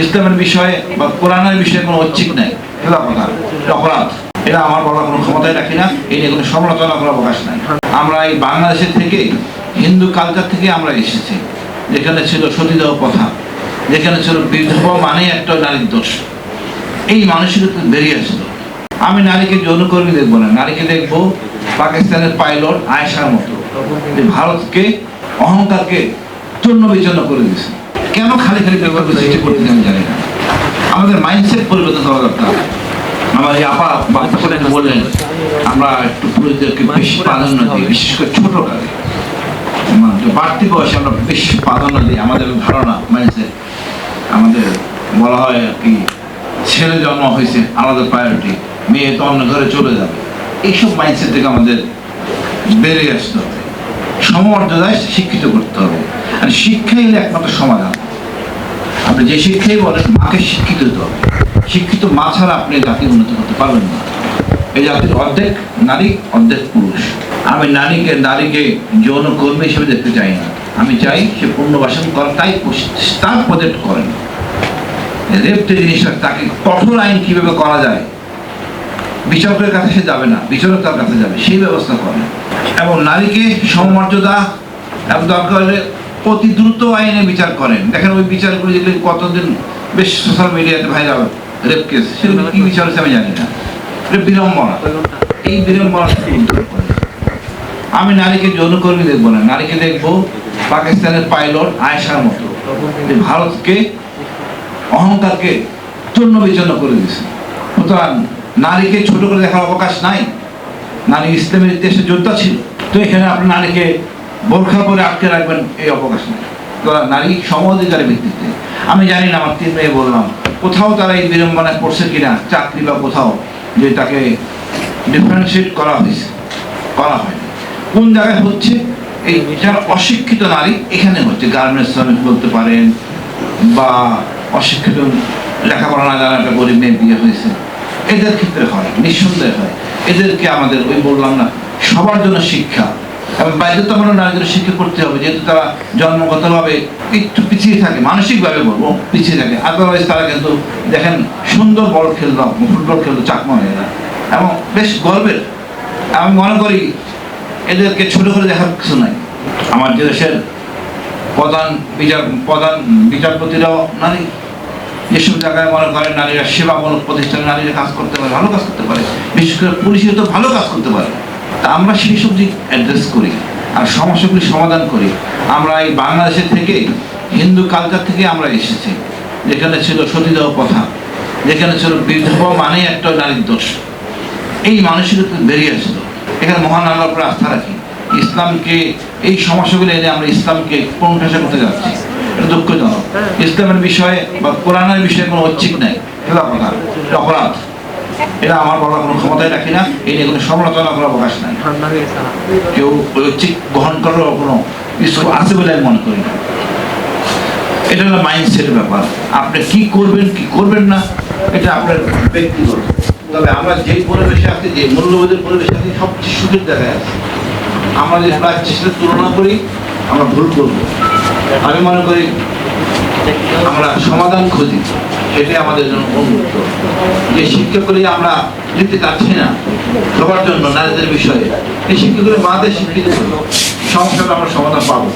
ইসলামের বিষয়ে বা কোরআনের বিষয়ে কোনো ঐচ্ছিক নাই। এটা কথা অপরাধ। এটা আমার বলার কোনো ক্ষমতাই রাখি না। এই নিয়ে কোনো সমালোচনা করার অবকাশ নাই। আমরা এই বাংলাদেশের থেকে, হিন্দু কালচার থেকে আমরা এসেছি, যেখানে ছিল সতীদাহ প্রথা, যেখানে ছিল বিধবা মানে একটা নারীর দোষ। এই মানসিকতা বেরিয়ে আসলো। আমি নারীকে যৌনকর্মী দেখব না। নারীকে দেখব পাকিস্তানের পাইলট আয়েশার মতো। ভারতকে, অহংকারকে চূর্ণ বিচন্ন করে দিয়েছে। কেন খালি খালি ব্যবহার করে সৃষ্টি করতে আমি জানি না। আমাদের মাইন্ডসেট পরিবর্তন করা দরকার। আমার এই আপা বাচ্চা করে বললেন, আমরা একটু পুরুষদেরকে বেশি প্রাধান্য দিই, বিশেষ করে ছোট মানে বাড়তি বয়সে আমরা বেশি প্রাধান্য দিই, আমাদের ধারণা মাইন্ডসেট আমাদের বলা হয় আর কি, ছেলে জন্ম হয়েছে, আলাদা প্রায়োরিটি মেয়ে তো অন্য ঘরে চলে যাবে। এইসব মাইন্ডসেট থেকে আমাদের বেরিয়ে আসতে হবে। সমমর্যাদায় শিক্ষিত করতে হবে। আর শিক্ষাই হলো একমাত্র সমাধান। আপনি যে শিক্ষাই বলেন, মাকে শিক্ষিত হতে হবে। শিক্ষিত মা ছাড়া আপনি জাতি উন্নত করতে পারবেন না। এই জাতির অর্ধেক নারী, অর্ধেক পুরুষ। আমি নারীকে নারীকে যৌন কর্মী হিসেবে দেখতে চাই না। আমি চাই সে পুনর্বাসন করা তাই তার প্রজেক্ট করেন। রেপ জিনিসটা, তাকে কঠোর আইন কীভাবে করা যায়? বিচারকের কাছে সে যাবে না বিচারক তার কাছে যাবে, সেই ব্যবস্থা করেন। এবং নারীকে সমমর্যাদা এবং দরকার হলে অতি দ্রুত আইনে বিচার করেন। দেখেন ওই বিচারগুলি যেগুলি কতদিন বেশ সোশ্যাল মিডিয়াতে ভাইরাল রেপ কেস সেগুলো কি বিচার হচ্ছে আমি জানি না। বিড়ম্বনা। এই বিড়ম্বনা আমি নারীকে যৌনকর্মী দেখব না। নারীকে দেখব পাকিস্তানের পাইলট আয়েশার মতো। ভারতকে, অহংকারকে চূর্ণ বিচন্ন করে দিয়েছে। সুতরাং নারীকে ছোট করে দেখার অবকাশ নাই। নারী ইসলামের ইতিহাসে যোদ্ধা ছিল। তো এখানে আপনি নারীকে বোরখা পরে আটকে রাখবেন এই অবকাশ। নারী সম অধিকারের ভিত্তিতে। আমি জানি না, আমার তিন মেয়ে বললাম, কোথাও তারা এই বিড়ম্বনায় পড়ছে কিনা, চাকরি বা কোথাও, যে তাকে ডিফারেন্সিয়েট করা হয়েছে, করা হয় কোন জায়গায় হচ্ছে? এই যারা অশিক্ষিত নারী, এখানে হচ্ছে। গার্মেন্টস শ্রমিক বলতে পারেন, বা অশিক্ষিত লেখাপড়া না জানা একটা গরিব মেয়ে বিয়ে হয়েছে। এদের ক্ষেত্রে হয়, নিঃসন্দেহে হয়। এদেরকে আমাদের, ওই বললাম না, সবার জন্য শিক্ষা। এবং বাধ্যতামূলক নারীদের শিক্ষা করতে হবে, যেহেতু তারা জন্মগতভাবে একটু পিছিয়ে থাকে, মানসিকভাবে বলব, পিছিয়ে থাকে। আদারওয়াইজ তারা কিন্তু দেখেন সুন্দর বল খেললো ফুটবল খেললো চাকমা যায়। এবং বেশ গর্বের। আমি মনে করি এদেরকে ছোট করে দেখার কিছু নাই। আমার যে দেশের প্রধান বিচার, প্রধান বিচারপতিরাও নারী। যেসব জায়গায় মনে করেন নারীরা সেবামূলক প্রতিষ্ঠানে নারীরা কাজ করতে পারে, ভালো কাজ করতে পারে। বিশেষ করে পুলিশে তো ভালো কাজ করতে পারে। আমরা সেই সব দিক অ্যাড্রেস করি আর সমস্যাগুলি সমাধান করি। আমরা এই বাংলাদেশের থেকে, হিন্দু কালচার থেকে আমরা এসেছি। যেখানে ছিল সতীদাহ প্রথা, যেখানে ছিল বিধবা মানে একটা নারীর দোষ। এই মানসিকতা বেরিয়ে আসলো। এখানে মহান আল্লাহর উপরে আস্থা রাখি। ইসলামকে, এই সমস্যাগুলো এনে আমরা ইসলামকে কোণঠাসা করতে যাচ্ছি। এটা দুঃখজনক। ইসলামের বিষয়ে বা কোরআনের বিষয়ে কোনো ঐচ্ছিক নাই। এটা অপরাধ। এটা আমার বলার কোনো ক্ষমতাই রাখি না। এই নিয়ে কোনো সমালোচনা করার অবকাশ নাই। কেউ ঐচ্ছিক গ্রহণ করার কোনো কিছু আছে বলে আমি মনে করি না। এটা হলো মাইন্ডসেটের ব্যাপার। আপনি কি করবেন কি করবেন না, এটা আপনার ব্যক্তিগত। তবে আমরা যে পরিবেশে আছি, যে মূল্যবোধের পরিবেশে আছি, সবচেয়ে সুখের জায়গায় আছি। আমরা যদি প্রাচ্যের সাথে তুলনা করি, আমরা ভুল করব। আমি মনে করি আমরা সমাধান খুঁজি। সেটাই আমাদের জন্য উন্মুক্ত যে শিক্ষকগুলি আমরা দিতে চাচ্ছি না, সবার জন্য, নারীদের বিষয়ে এই শিক্ষকগুলি মাদের শিক্ষিত সমস্যাটা আমরা সমাধান পাবো।